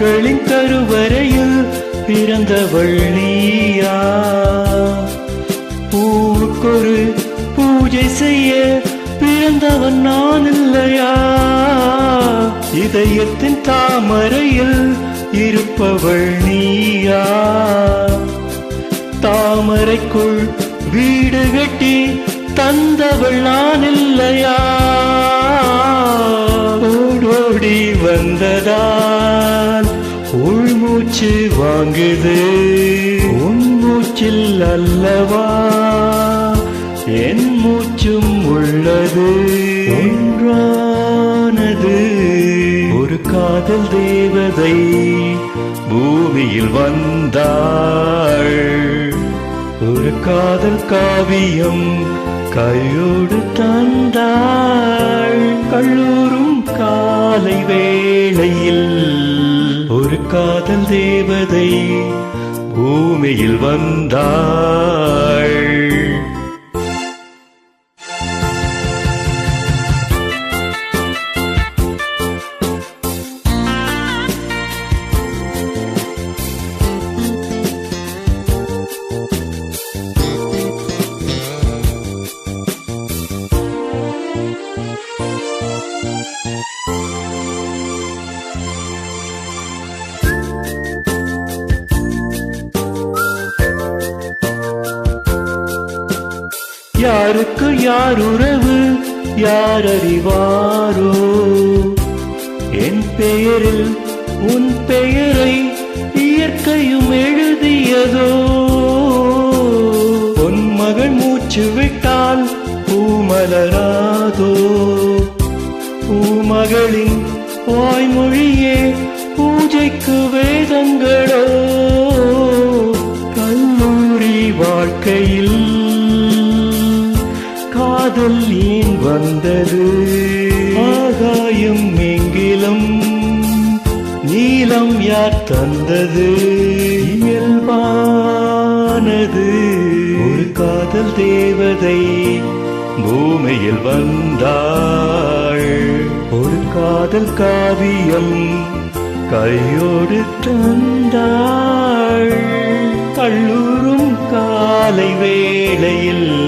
பூக்களின் கருவறையில் பிறந்தவள் நீயா? பூவுக்கொரு பூஜை செய்ய பிறந்தவன் நான் இல்லையா? இதயத்தின் தாமரையில் இருப்பவள் நீயா? தாமரைக்குள் வீடு கட்டி தந்தவள் நான் இல்லையா? ஓடோடி வந்ததா? உள்மூச்சு வாங்குது. உன் மூச்சில் அல்லவா? என் மூச்சும் உள்ளது. ஒன்றானது. ஒரு காதல் தேவதை பூமியில் வந்தாள். ஒரு காதல் காவியம் கையோடு தந்தாள். கல்லூரும் ஒரு தேவதை பூமியில் வந்தாள். யாருக்கு யார் உறவு? யார் அறிவாரோ? என் பெயரில் உன் பெயரை இயற்கையும் எழுதியதோ? உன் மகன் மூச்சு விட்டால் பூமலராதோ பூமகளின் வாய்மொழியே பூஜைக்கு வேதங்களோ? கல்லூரி வாழ்க்கையில் காதல் ஏன் வந்தது? ஆகாயம் எங்கிலும் நீளம் யார் தந்தது? இயல்பானது. ஒரு காதல் தேவதை பூமியில் வந்தாள். ஒரு காதல் காவியம் கையோடு தந்தாள். கல்லூரும் காலை வேளையில்